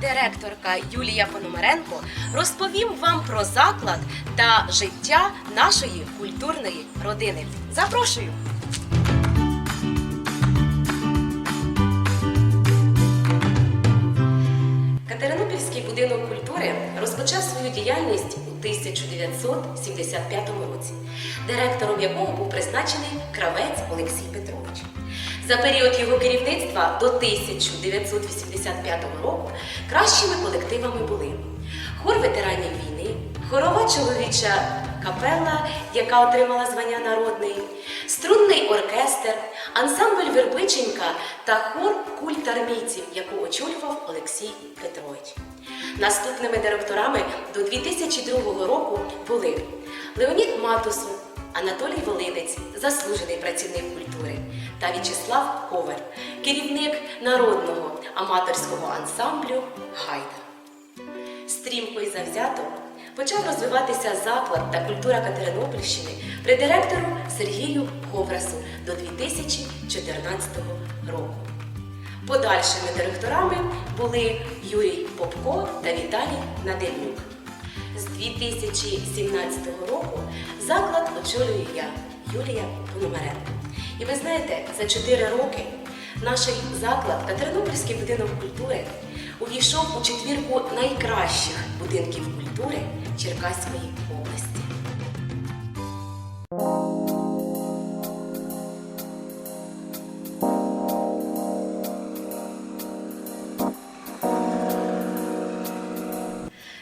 директорка Юлія Пономаренко, розповім вам про заклад та життя нашої культурної родини. Запрошую! Катеринопільський будинок культури розпочав свою діяльність у 1975 році, директором якого був призначений кравець Олексій Петрович. За період його керівництва до 1985 року кращими колективами були хор ветеранів війни, хорова чоловіча капела, яка отримала звання народний, струнний оркестр, ансамбль Вербиченька та хор культ армійців, яку очолював Олексій Петрович. Наступними директорами до 2002 року були Леонід Матусу, Анатолій Волинець, заслужений працівник культури, та В'ячеслав Коваль, керівник народного аматорського ансамблю Гайда. Стрімко і завзято почав розвиватися заклад та культура Катеринопільщини при директору Сергію Говрасу до 2014 року. Подальшими директорами були Юрій Попко та Віталій Надельнюк. З 2017 року заклад очолюю я, Юлія Пономаренко. І ви знаєте, за 4 роки наш заклад Катеринопільський будинок культури увійшов у четвірку найкращих будинків культури Черкаської області.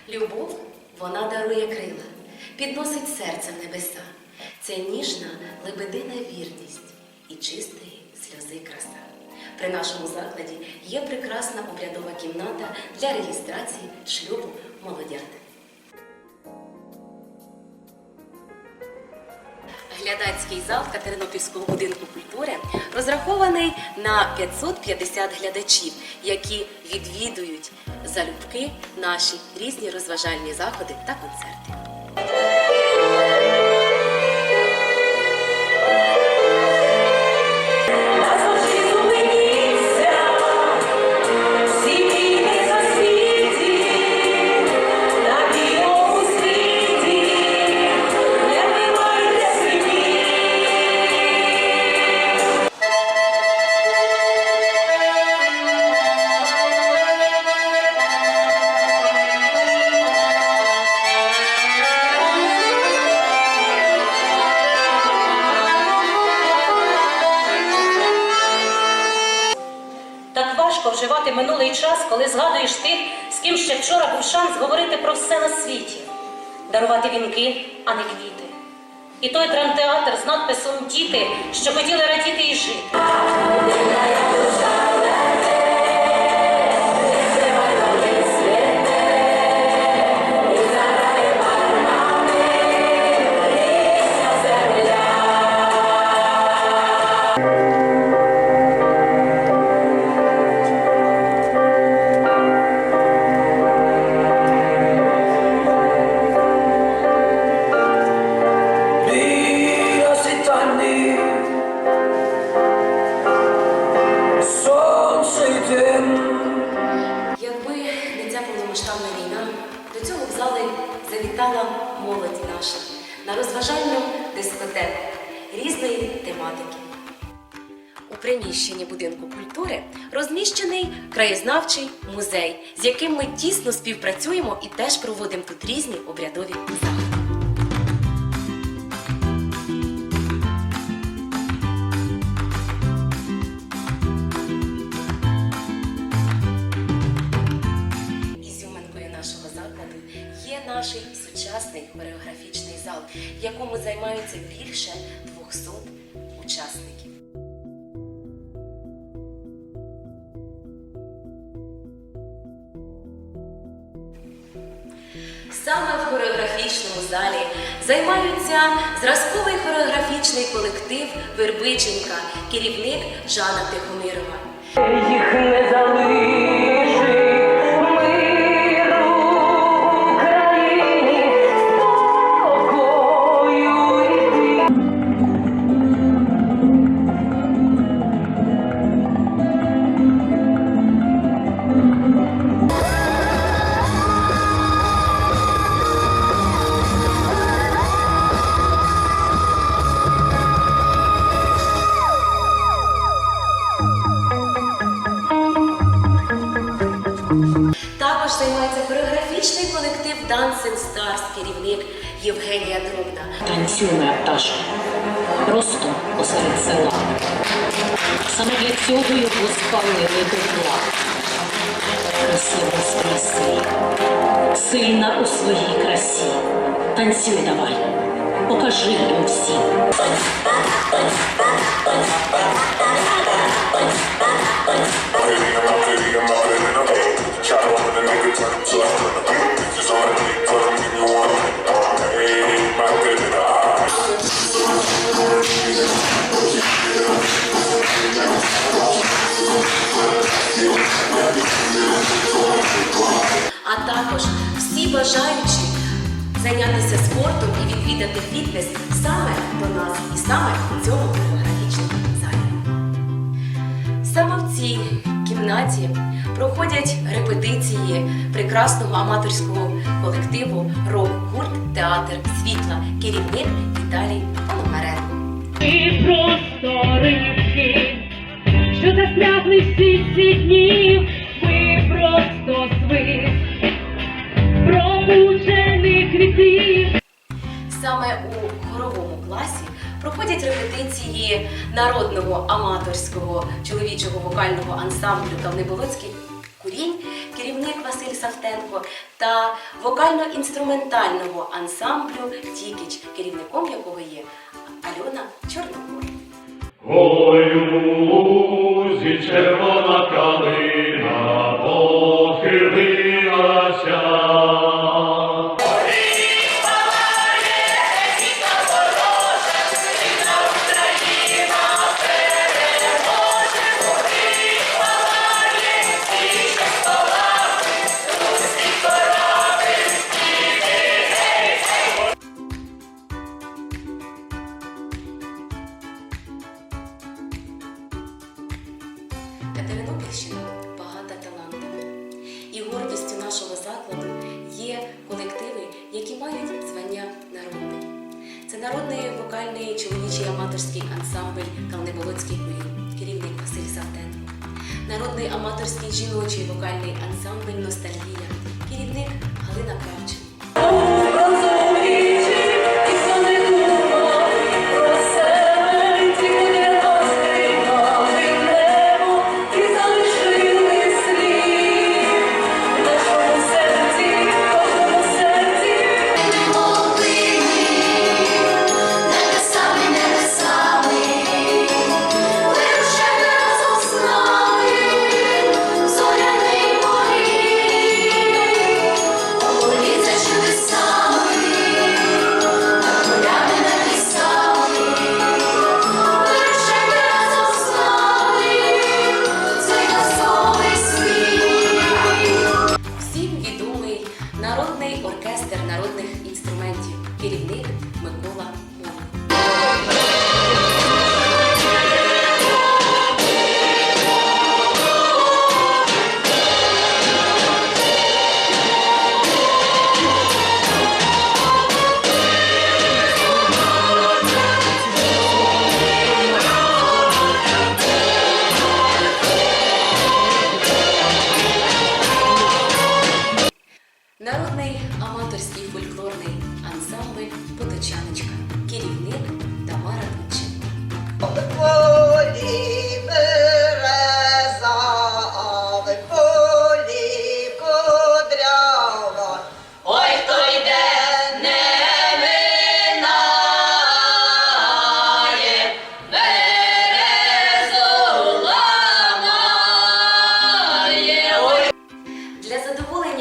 Любов вона дарує крила, підносить серце в небеса. Сльози краса. При нашому закладі є прекрасна обрядова кімната для реєстрації шлюбу молодят. Глядацький зал Катеринопільського будинку культури розрахований на 550 глядачів, які відвідують залюбки наші різні розважальні заходи та концерти. Так минулий час, коли згадуєш тих, з ким ще вчора був шанс говорити про все на світі, дарувати вінки, а не квіти. І той драмтеатр з надписом Діти, що хотіли радіти і жити. Завітала молодь наша на розважальну дискотеку різної тематики. У приміщенні будинку культури розміщений краєзнавчий музей, з яким ми тісно співпрацюємо і теж проводимо тут різні обрядові заходи. Закладу є наш сучасний хореографічний зал, в якому займаються більше 200 учасників. Саме в хореографічному залі займаються зразковий хореографічний колектив Вербиченька, керівник Жанна Тихомирова. Їх не залишить Також займається хореографічний колектив Dancing Stars, керівник Євгенія Дробна. Танцює Таша просто посеред села. Саме для цього його спалили до тепла. Красива з краси, сильна у своїй красі. Танцюй давай, покажи їм всім. Всі бажаючі зайнятися спортом і відвідати фітнес саме до нас і саме у цьому хореографічному залі. Саме в цій кімнаті проходять репетиції прекрасного аматорського колективу рок-гурт Театр світла, керівник Віталій Пономаренко. Ми просто рибки, що застрягли всі ці дні, ми просто свист пробуджених квітів. Саме у хоровому класі проходять репетиції народного аматорського чоловічого вокального ансамблю Кавнеболоцький курінь, керівник Василь Савтенко та вокально-інструментального ансамблю Тікіч, керівником якого є Альона Чорногор. Ой, у лузі червона калина похилилася. Це народний вокальний чоловічий аматорський ансамбль Калнеболоцький курінь, керівник Василь Савтенко. Народний аматорський жіночий вокальний ансамбль Ностальгія, керівник Галина Кравченко. Оркестр народних інструментів, керівник Микола Народний аматорський фольклорний ансамбль Поточаночка. Керівник Тамара Дудченко.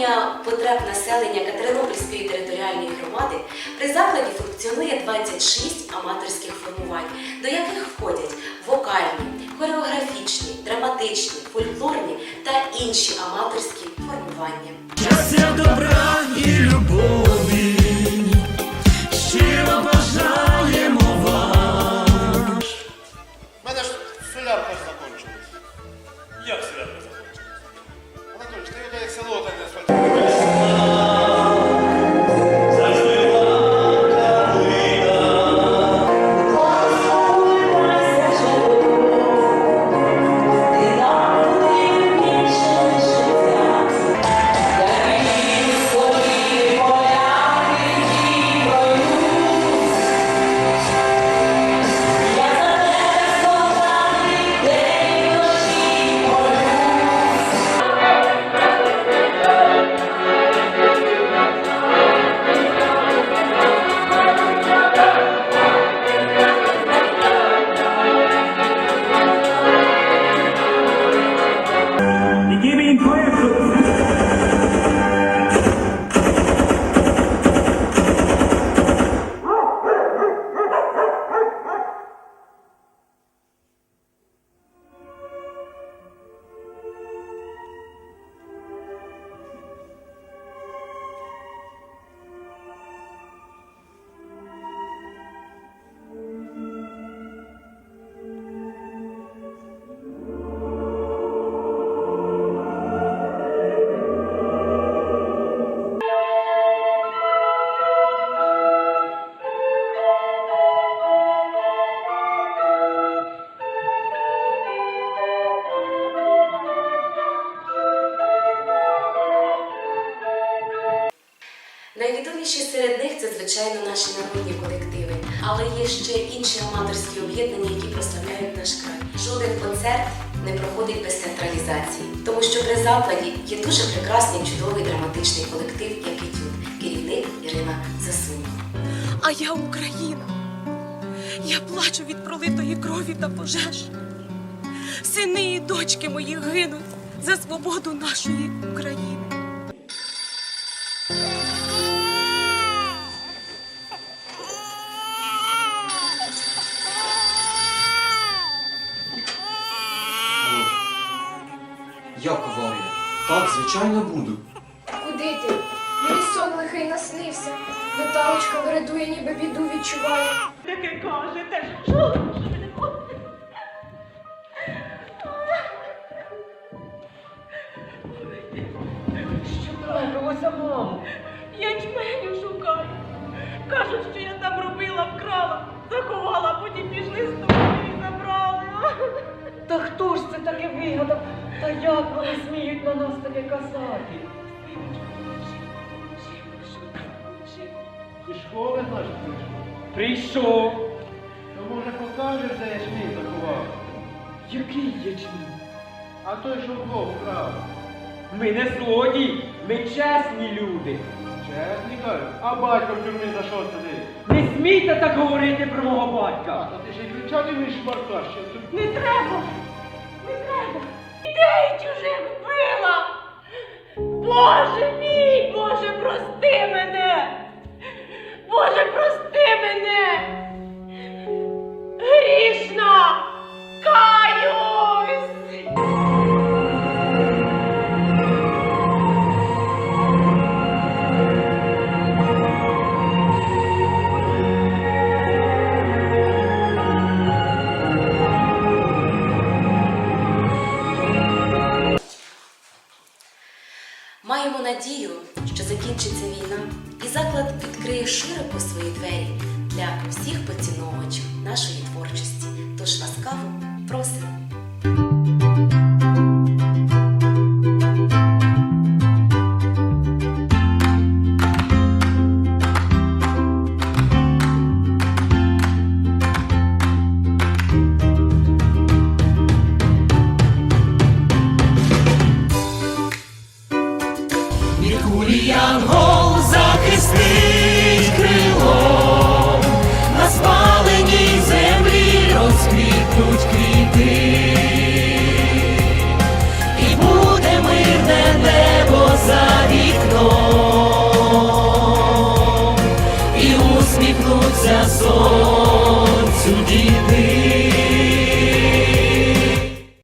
Задоволення потреб населення Катеринопільської територіальної громади при закладі функціонує 26 аматорських формувань, до яких входять вокальні, хореографічні, драматичні, фольклорні та інші аматорські формування. Щастя, добра і любові, щиро бажаємо вам. У мене ж солярка закончилась. Як свято закончилось? Анатолій, ти як село звичайно, наші народні колективи, але є ще інші аматорські об'єднання, які прославляють наш край. Жоден концерт не проходить без театралізації, тому що при закладі є дуже прекрасний, чудовий драматичний колектив, як і тут, керівник Ірина Засунова. А я Україна. Я плачу від пролитої крові та пожеж. Сини і дочки мої гинуть за свободу нашої України. Звичайно, буду. Куди ти? Мені сон лихий наснився. Наталочка вирадує, ніби біду відчуває. Таке кажете, що? Що мамо? Ячменю шукаю. Кажуть, що я там робила, вкрала, заховала, потім пішли з тобою і забрали. Та хто ж це таке вигадав? Та як вони сміють на нас таке казати? Зі школи, значить, прийшов. Прийшов. То може покажеш, де я шмій заховав? Який ячмінь? А той, що вдвох вкрав. Ми не злодії, ми чесні люди. Чесні а батько в тюрмі за що сидить? Не смійте так говорити про мого А, батька. та ти ще й кричати вмієш ще тут. Не треба! Не треба! Ідеї чужих вбила! Боже мій! Боже, Маємо надію, що закінчиться війна, і заклад відкриє широко свої двері для всіх поціновувачів нашої творчості. Тож ласкаво просимо.